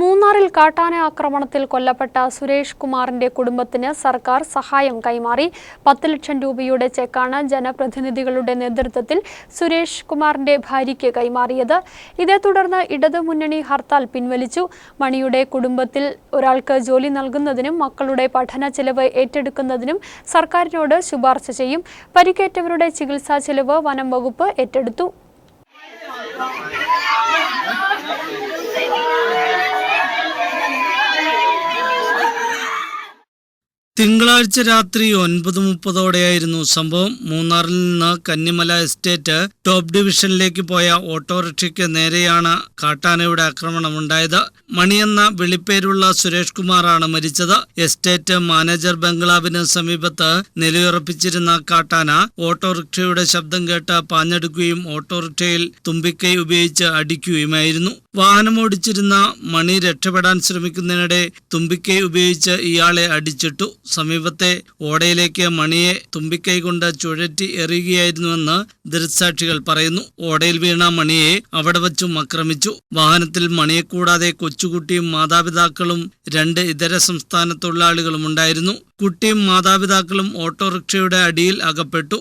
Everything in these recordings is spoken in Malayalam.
മൂന്നാറിൽ കാട്ടാന ആക്രമണത്തിൽ കൊല്ലപ്പെട്ട സുരേഷ് കുമാറിന്റെ കുടുംബത്തിന് സർക്കാർ സഹായം കൈമാറി. പത്ത് ലക്ഷം രൂപയുടെ ചെക്കാണ് ജനപ്രതിനിധികളുടെ നേതൃത്വത്തിൽ സുരേഷ് കുമാറിന്റെ ഭാര്യയ്ക്ക് കൈമാറിയത്. ഇതേ തുടർന്ന് ഇടതുമുന്നണി ഹർത്താൽ പിൻവലിച്ചു. മണിയുടെ കുടുംബത്തിൽ ഒരാൾക്ക് ജോലി നൽകുന്നതിനും മക്കളുടെ പഠന ചെലവ് ഏറ്റെടുക്കുന്നതിനും സർക്കാരിനോട് ശുപാർശ ചെയ്യും. പരിക്കേറ്റവരുടെ ചികിത്സാ ചെലവ് വനം വകുപ്പ് ഏറ്റെടുത്തു. തിങ്കളാഴ്ച രാത്രി ഒൻപത് മുപ്പതോടെയായിരുന്നു സംഭവം. മൂന്നാറിൽ നിന്ന് കന്നിമല എസ്റ്റേറ്റ് ടോപ്പ് ഡിവിഷനിലേക്ക് പോയ ഓട്ടോറിക്ഷയ്ക്ക് നേരെയാണ് കാട്ടാനയുടെ ആക്രമണമുണ്ടായത്. മണിയെന്ന വിളിപ്പേരുള്ള സുരേഷ് കുമാറാണ് മരിച്ചത്. എസ്റ്റേറ്റ് മാനേജർ ബംഗ്ലാവിന് സമീപത്ത് നിലയുറപ്പിച്ചിരുന്ന കാട്ടാന ഓട്ടോറിക്ഷയുടെ ശബ്ദം കേട്ട് പാഞ്ഞെടുക്കുകയും ഓട്ടോറിക്ഷയിൽ തുമ്പിക്കൈ ഉപയോഗിച്ച് അടിക്കുകയുമായിരുന്നു. വാഹനമോടിച്ചിരുന്ന മണി രക്ഷപ്പെടാൻ ശ്രമിക്കുന്നതിനിടെ തുമ്പിക്കൈ ഉപയോഗിച്ച് ഇയാളെ അടിച്ചിട്ടു. സമീപത്തെ ഓടയിലേക്ക് മണിയെ തുമ്പിക്കൈ കൊണ്ട് ചുഴറ്റി എറിയുകയായിരുന്നുവെന്ന് ദൃക്സാക്ഷികൾ പറയുന്നു. ഓടയിൽ വീണ മണിയെ അവിടെ വച്ചും ആക്രമിച്ചു. വാഹനത്തിൽ മണിയെ കൂടാതെ കൊച്ചുകുട്ടിയും മാതാപിതാക്കളും രണ്ട് ഇതര സംസ്ഥാന തൊഴിലാളികളും ഉണ്ടായിരുന്നു. കുട്ടിയും മാതാപിതാക്കളും ഓട്ടോറിക്ഷയുടെ അടിയിൽ അകപ്പെട്ടു.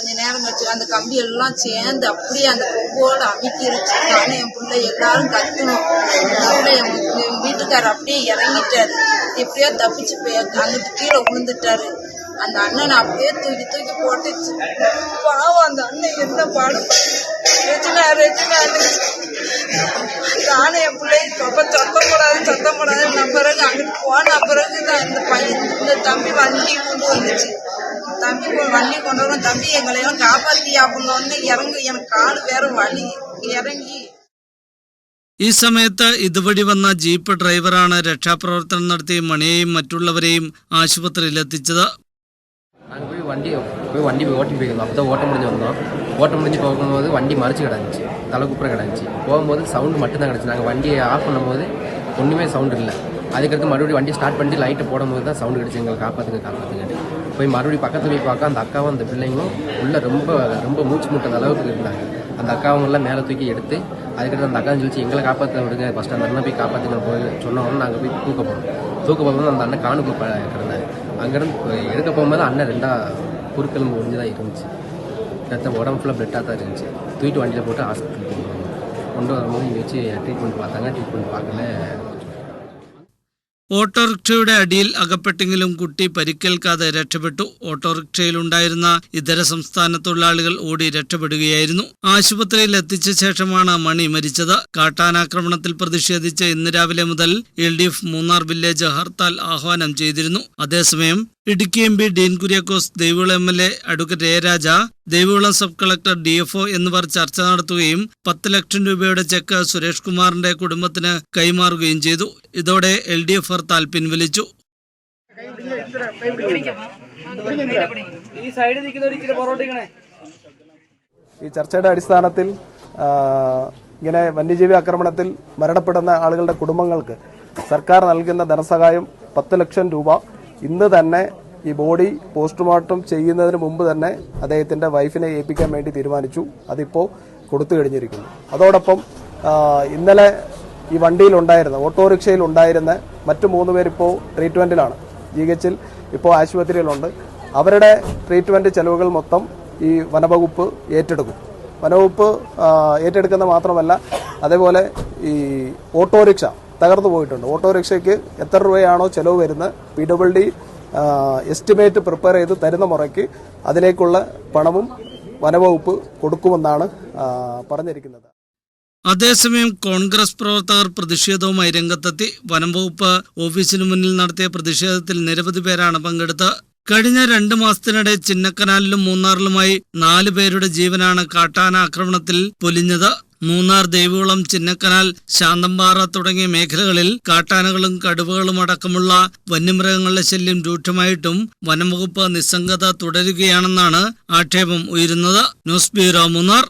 கொஞ்ச நேரம் கழிச்சு அந்த கம்பி எல்லாம் சேர்ந்து அப்படியே அந்த கொம்போடு அமைக்கிருச்சு நானும் என் பிள்ளை எல்லாரும் கத்தணும் என் என் வீட்டுக்காரர் அப்படியே இறங்கிட்டாரு. எப்படியோ தப்பிச்சு போய் அங்கிட்டு கீழே விழுந்துட்டாரு. அந்த அண்ணனை அப்படியே தூக்கி தூக்கி போட்டுச்சு. பாவம் அந்த அண்ணன் என்ன பாடு ரெஜினா ரெஜினான்னு நானும் என் பிள்ளை ரொம்ப சத்தம் போடாது சத்தம் போடாது நான் பிறகு அங்கிட்டு போன பிறகு தான் இந்த பையன் இந்த தம்பி வண்டி கொண்டு வந்துச்சு. தம்பி கொ- வண்டி கொண்டு வரும் தம்பி எங்களையும் காப்பாத்தி அப்படின்னு இறங்கு எனக்கு கால் வேற வலி இறங்கி ഈ സമയത്ത് ഇതുവഴി വന്ന ജീപ്പ് ഡ്രൈവറാണ് രക്ഷാപ്രവർത്തനം നടത്തി മണിയെയും മറ്റുള്ളവരെയും ആശുപത്രിയിലെത്തിച്ചത് நாங்கள் போய் வண்டி போய் வண்டி போய் ஓட்டி போயிருந்தோம் அப்போ தான் ஓட்ட முடிஞ்சு வந்தோம் ஓட்ட முடிஞ்சு போகும்போது வண்டி மறைச்சு கிடந்துச்சு தலை குப்புற கிடந்துச்சு போகும்போது சவுண்டு மட்டும்தான் கிடச்சி நாங்கள் வண்டியை ஆஃப் பண்ணும்போது ஒன்றுமே சவுண்டு இல்லை அதுக்கடுத்து மறுபடியும் வண்டி ஸ்டார்ட் பண்ணிட்டு லைட்டு போடும்போது தான் சவுண்டு கிடச்சி. எங்களை காப்பாற்றுங்க காப்பாற்றுங்க போய் மறுபடியும் பக்கத்தில் போய் பார்க்க அந்த அக்காவும் அந்த பிள்ளைங்களும் உள்ளே ரொம்ப ரொம்ப மூச்சு முட்டத அளவுக்கு இருந்தாங்க. அந்த அக்காவும் எல்லாம் மேலே தூக்கி எடுத்து அதுக்கடுத்து அந்த அக்கா சொல்லிச்சு எங்களை காப்பாற்ற விடுங்க. ஃபஸ்ட் அந்த அண்ணன் போய் காப்பாற்றுங்க போய் சொன்னோன்னு நாங்கள் போய் தூக்க போனோம். தூக்க போகும்போது அந்த அண்ணன் காணுக்கு ப- கிடந்தாரு. அங்கேருந்து எடுக்க போகும்போது அண்ணன் ரெண்டா குறுக்கெலும்பு முடிஞ்சு தான் இருந்துச்சு. ரத்தம் உடம்பு ஃபுல்லாக பிளட்டாக தான் இருந்துச்சு. தூக்கிட்டு வண்டியில் போட்டு ஹாஸ்பிட்டல் கொண்டு கொண்டு வரும்போது இங்கே வச்சு ட்ரீட்மெண்ட் பார்த்தாங்க. ட்ரீட்மெண்ட் பார்க்கல. ഓട്ടോറിക്ഷയുടെ അടിയിൽ അകപ്പെട്ടെങ്കിലും കുട്ടി പരിക്കേൽക്കാതെ രക്ഷപ്പെട്ടു. ഓട്ടോറിക്ഷയിലുണ്ടായിരുന്ന ഇതര സംസ്ഥാന തൊഴിലാളികൾ ഓടി രക്ഷപ്പെടുകയായിരുന്നു. ആശുപത്രിയിൽ എത്തിച്ച ശേഷമാണ് മണി മരിച്ചത്. കാട്ടാനാക്രമണത്തിൽ പ്രതിഷേധിച്ച് ഇന്ന് രാവിലെ മുതൽ L D F Munnar village hartal ആഹ്വാനം ചെയ്തിരുന്നു. അതേസമയം Idukki M P Dean Kuriakose Devikulam M L A advocate A Raja Devikulam sub collector D F O എന്നിവർ ചർച്ച നടത്തുകയും പത്ത് ലക്ഷം രൂപയുടെ ചെക്ക് സുരേഷ് കുമാറിന്റെ കുടുംബത്തിന് കൈമാറുകയും ചെയ്തു. ഇതോടെ എൽ ഡി എഫ് ഹർത്താൽ പിൻവലിച്ചു ഈ ചർച്ചയുടെ അടിസ്ഥാനത്തിൽ ഇങ്ങനെ വന്യജീവി ആക്രമണത്തിൽ മരണപ്പെടുന്ന ആളുകളുടെ കുടുംബങ്ങൾക്ക് സർക്കാർ നൽകുന്ന ധനസഹായം പത്ത് ലക്ഷം രൂപ. ഇന്ന് തന്നെ ഈ ബോഡി പോസ്റ്റ്മോർട്ടം ചെയ്യുന്നതിന് മുമ്പ് തന്നെ അദ്ദേഹത്തിന്റെ വൈഫിനെ ഏൽപ്പിക്കാൻ വേണ്ടി തീരുമാനിച്ചു. അതിപ്പോൾ കൊടുത്തു കഴിഞ്ഞിരിക്കുന്നു. അതോടൊപ്പം ഇന്നലെ ഈ വണ്ടിയിൽ ഉണ്ടായിരുന്ന ഓട്ടോറിക്ഷയിൽ ഉണ്ടായിരുന്ന മറ്റു മൂന്ന് പേരിപ്പോൾ ട്രീറ്റ്മെന്റിലാണ്. ജി എച്ചിൽ ഇപ്പോൾ ആശുപത്രിയിലുണ്ട്. അവരുടെ ട്രീറ്റ്മെന്റ് ചെലവുകൾ മൊത്തം ഈ വനവകുപ്പ് ഏറ്റെടുക്കും. വനവകുപ്പ് ഏറ്റെടുക്കുന്ന മാത്രമല്ല അതേപോലെ ഈ ഓട്ടോറിക്ഷ തകർന്നു പോയിട്ടുണ്ട്. ഓട്ടോറിക്ഷയ്ക്ക് എത്ര രൂപയാണോ ചെലവ് വരുന്നത് P W D estimate prepare ചെയ്ത് തരുന്ന മുറയ്ക്ക് അതിലേക്കുള്ള പണവും വനവകുപ്പ് കൊടുക്കുമെന്നാണ് പറഞ്ഞിരിക്കുന്നത്. അതേസമയം കോൺഗ്രസ് പ്രവർത്തകർ പ്രതിഷേധവുമായി രംഗത്തെത്തി. വനംവകുപ്പ് ഓഫീസിന് മുന്നിൽ നടത്തിയ പ്രതിഷേധത്തിൽ നിരവധി പേരാണ് പങ്കെടുത്തത് കഴിഞ്ഞ രണ്ട് മാസത്തിനിടെ ചിന്നക്കനാലിലും മൂന്നാറിലുമായി നാല് പേരുടെ ജീവനാണ് കാട്ടാന ആക്രമണത്തിൽ പൊലിഞ്ഞത്. മൂന്നാർ ദേവികുളം ചിന്നക്കനാൽ ശാന്തമ്പാറ തുടങ്ങിയ മേഖലകളിൽ കാട്ടാനകളും കടുവകളും അടക്കമുള്ള വന്യമൃഗങ്ങളുടെ ശല്യം രൂക്ഷമായിട്ടും വനംവകുപ്പ് നിസ്സംഗത തുടരുകയാണെന്നാണ് ആക്ഷേപം ഉയരുന്നത്. News bureau Munnar.